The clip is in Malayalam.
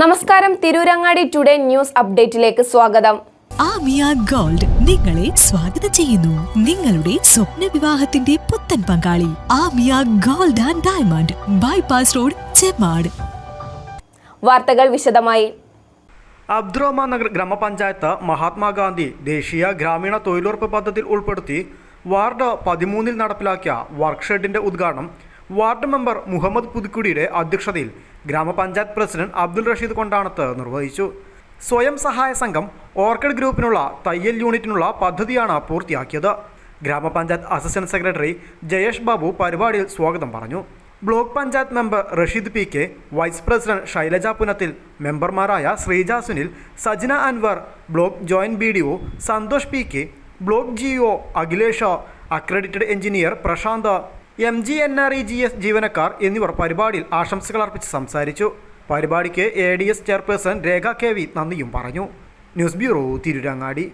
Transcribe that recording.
നമസ്കാരം. തിരൂരങ്ങാടി ടുഡേ ന്യൂസ് അപ്ഡേറ്റിലേക്ക് സ്വാഗതം. ആമിയ ഗോൾഡ് നിങ്ങളെ സ്വാഗതം ചെയ്യുന്നു. നിങ്ങളുടെ സ്വപ്ന വിവാഹത്തിന്റെ പുത്തൻ പങ്കാളി Amiya gold and diamond bypass road Chemmad വാർത്തകൾ വിശദമായി. അബ്ദുറഹ്മാൻ നഗർ ഗ്രാമപഞ്ചായത്ത് മഹാത്മാഗാന്ധി ദേശീയ ഗ്രാമീണ തൊഴിലുറപ്പ് പദ്ധതിയിൽ ഉൾപ്പെടുത്തി വാർഡ് പതിമൂന്നിൽ നടപ്പിലാക്കിയ വർക്ക്ഷെഡിന്റെ ഉദ്ഘാടനം വാർഡ് മെമ്പർ മുഹമ്മദ് പുതുക്കുടിയുടെ അധ്യക്ഷതയിൽ ഗ്രാമപഞ്ചായത്ത് പ്രസിഡന്റ് അബ്ദുൾ റഷീദ് കൊണ്ടാണത്ത് നിർവഹിച്ചു. സ്വയം സഹായ സംഘം ഓർക്കിഡ് ഗ്രൂപ്പിനുള്ള തയ്യൽ യൂണിറ്റിനുള്ള പദ്ധതിയാണ് പൂർത്തിയാക്കിയത്. ഗ്രാമപഞ്ചായത്ത് അസിസ്റ്റന്റ് സെക്രട്ടറി ജയേഷ് ബാബു പരിപാടിയിൽ സ്വാഗതം പറഞ്ഞു. Block panchayat member Rasheed P K vice president Shailaja Punathil മെമ്പർമാരായ Sreeja Sunil Sajna Anwar block joint B D O Santhosh P K block G O Akhilesh accredited engineer Prashanth M G N R E G S ജീവനക്കാർ എന്നിവർ പരിപാടിയിൽ ആശംസകൾ അർപ്പിച്ച് സംസാരിച്ചു. പരിപാടിക്ക് A D S chairperson Rekha K V നന്ദിയും പറഞ്ഞു. News bureau Tirurangadi.